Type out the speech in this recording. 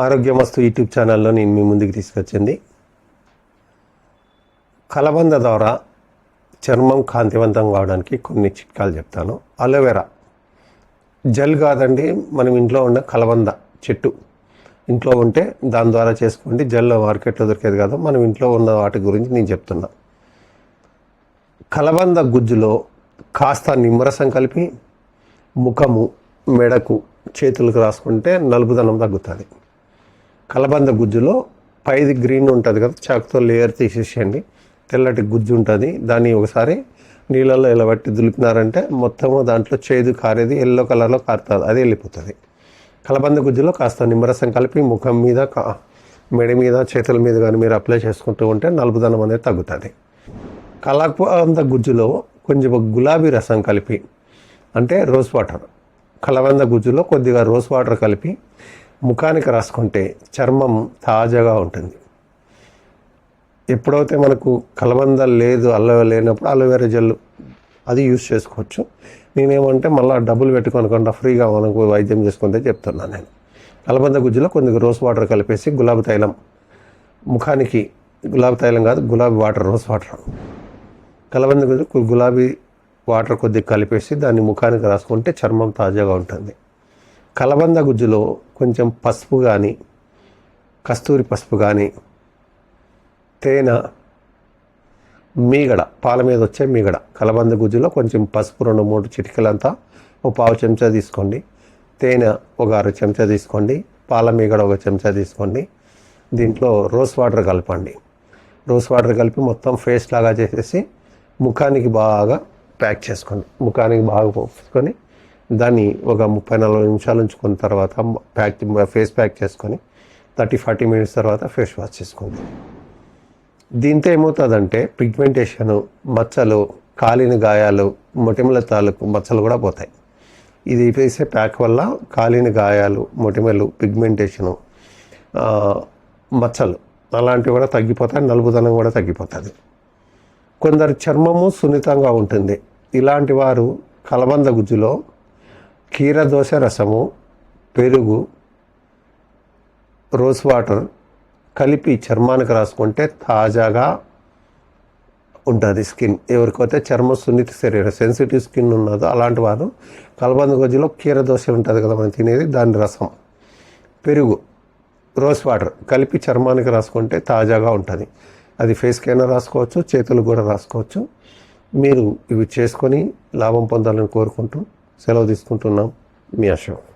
ఆరోగ్యమస్తు YouTube ఛానల్లో నేను మీ ముందుకు తీసుకొచ్చింది. కలబంద ద్వారా చర్మం కాంతివంతం కావడానికి కొన్ని చిట్కాలు చెప్తాను. అలోవెరా జెల్ కాదండి మనం ఇంట్లో ఉన్న కలబంద చెట్టు. ఇంట్లో ఉంటే దాని ద్వారా చేసుకోండి. జెల్ మార్కెట్లో దొరికేది కాదు. మనం ఇంట్లో ఉన్న వాటి గురించి నేను చెప్తున్నా. కలబంద గుజ్జులో కాస్త నిమ్మరసం కలిపి ముఖము మెడకు చేతులకు రాసుకుంటే నలుపుదనం తగ్గుతుంది. కలబంద గుజ్జులో పైది గ్రీన్ ఉంటుంది కదా చాకుతో లేయర్ తీసేసేయండి. తెల్లటి గుజ్జు ఉంటుంది. దాన్ని ఒకసారి నీళ్ళల్లో ఇలా పట్టి దులిపినారంటే మొత్తము దాంట్లో చేదు కారేది ఎల్లో కలర్లో కారుతుంది అది వెళ్ళిపోతుంది. కలబంద గుజ్జులో కాస్త నిమ్మరసం కలిపి ముఖం మీద మెడ మీద చేతుల మీద కానీ మీరు అప్లై చేసుకుంటూ ఉంటే నలుపుదనం అనేది తగ్గుతుంది. కలబంద గుజ్జులో కొంచెం గులాబీ రసం కలిపి అంటే రోజ్ వాటర్ కలబంద గుజ్జులో కొద్దిగా రోజ్ వాటర్ కలిపి ముఖానికి రాసుకుంటే చర్మం తాజాగా ఉంటుంది. ఎప్పుడైతే మనకు కలబంద లేదు అల్లవే లేనప్పుడు అలోవెరా జెల్ అది యూస్ చేసుకోవచ్చు. నేనేమంటే మళ్ళీ డబ్బులు పెట్టుకోనకుండా ఫ్రీగా మనకు వైద్యం చేసుకుంటే చెప్తున్నాను నేను. కలబంద గుజ్జులో కొద్దిగా రోజ్ వాటర్ కలిపేసి గులాబీ తైలం. ముఖానికి గులాబీ తైలం కాదు గులాబీ వాటర్ రోజ్ వాటర్. కలబంద గుజ్జు గులాబీ వాటర్ కొద్దిగా కలిపేసి దాన్ని ముఖానికి రాసుకుంటే చర్మం తాజాగా ఉంటుంది. కలబంద గుజ్జులో కొంచెం పసుపు కానీ కస్తూరి పసుపు కానీ తేనె మీగడ పాల మీద వచ్చే మీగడ కలబంద గుజ్జులో కొంచెం పసుపు రెండు మూడు చిటికలంతా ఒక పావు చెంచా తీసుకోండి. తేనె ఒక అర చెంచా తీసుకోండి. పాల మీగడ ఒక చెంచా తీసుకోండి. దీంట్లో రోస్ వాటర్ కలపండి. రోస్ వాటర్ కలిపి మొత్తం ఫేస్ లాగా చేసేసి ముఖానికి బాగా ప్యాక్ చేసుకోండి ముఖానికి బాగా పోసుకొని దాన్ని ఒక ముప్పై నలభై నిమిషాలు ఉంచుకున్న తర్వాత ప్యాక్ ఫేస్ ప్యాక్ చేసుకొని థర్టీ ఫార్టీ మినిట్స్ తర్వాత ఫేస్ వాష్ చేసుకోండి దీంతో ఏమవుతుందంటే పిగ్మెంటేషను మచ్చలు కాలిన గాయాలు మొటిమల తాలూకు మచ్చలు కూడా పోతాయి. ఇది వేసే ప్యాక్ వల్ల కాలిన గాయాలు మొటిమలు పిగ్మెంటేషను మచ్చలు అలాంటివి కూడా తగ్గిపోతాయి నలుపుదనం కూడా తగ్గిపోతుంది. కొందరు చర్మము సున్నితంగా ఉంటుంది. ఇలాంటి వారు కలబంద గుజ్జులో కీరదోశ రసము పెరుగు రోజ్ వాటర్ కలిపి చర్మానికి రాసుకుంటే తాజాగా ఉంటుంది స్కిన్. ఎవరికైతే చర్మ సున్నిత శరీరం సెన్సిటివ్ స్కిన్ ఉన్నదో అలాంటి వారు కలబంద గొజ్జులో కీరదోశ ఉంటుంది కదా మనం తినేది దాని రసం. పెరుగు రోజ్ వాటర్ కలిపి చర్మానికి రాసుకుంటే తాజాగా ఉంటుంది. అది ఫేస్కైనా రాసుకోవచ్చు చేతులకు కూడా రాసుకోవచ్చు. మీరు ఇవి చేసుకొని లాభం పొందాలని కోరుకుంటూ సెలవు తీసుకుంటున్నాం. మీ అశోక్.